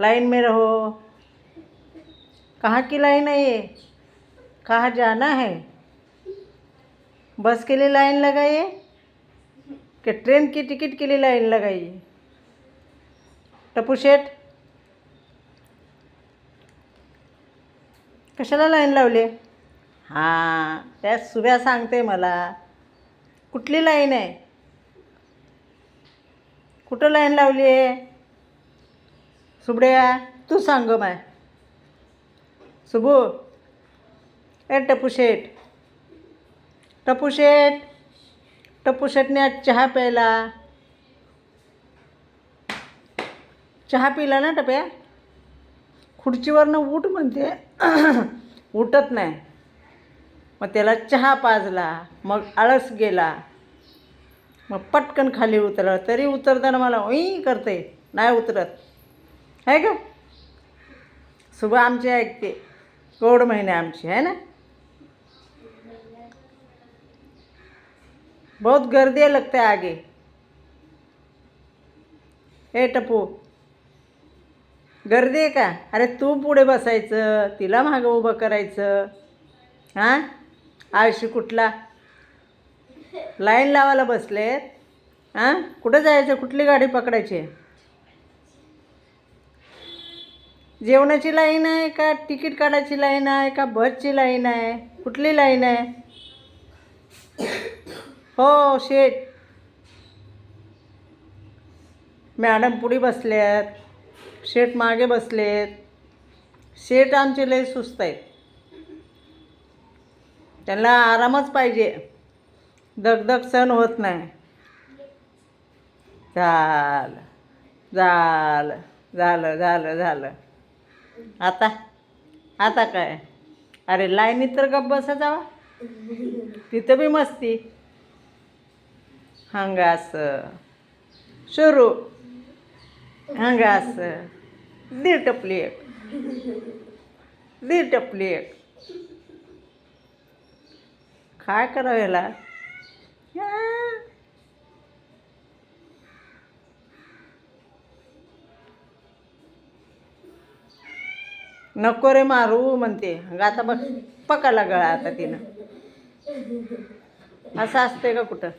Line में रहो। कहाँ की लाइन है ये? कहाँ जाना है? बस के लिए लाइन लगाइए कि ट्रेन की टिकट के लिए लाइन लगाइए? टपू शेठ कशाला लाईन लावली? हां त्या सुभ्या सांगते मला. कुठली लाईन आहे? कुठं लाईन लावली आहे? सुबड्या तू सांग माय सुबू ए टपू शेठ. टपू शेठ टपू शेठने आज चहा प्यायला. चहा पिला ना टप्या? खुर्चीवरनं उठ म्हणते उठत नाही. मग त्याला चहा पाजला मग आळस गेला. मग पटकन खाली उतरलं तरी उतरताना मला ओई करते नाही उतरत. आहे का? शुभ आमची ऐकते गोड महिने आमची आहे ना? बहुत गर्दी लगते आगे. हे टपू. गर्दी आहे का? अरे तू पुढे बसायचं तिला मागं उभं करायचं. हां? आळशी कुठला? लाईन लावायला बसलेत. हां? कुठं जायचं? कुठली गाडी पकडायची? जेवणाची लाईन आहे का तिकीट काढायची लाईन आहे का बसची लाईन आहे? कुठली लाईन आहे? हो शेट मॅडम पुढे बसल्यात शेट मागे बसलेत. शेट आमचे लय सुस्त आहेत. त्यांना आरामच पाहिजे. दगदग सण होत नाही. झालं. झालं. झालं. झालं. झालं. आता? आता काय? अरे लाईनीत तर गप्प बसा जावा. तिथं बी मस्ती. हंगास सुरू. हंगास दे टपली एक. दे टपली एक. काय करावं ह्याला या. नको रे मारू म्हणते. आता बघ पकायला गळा आता तिनं. असं असते का कुठं.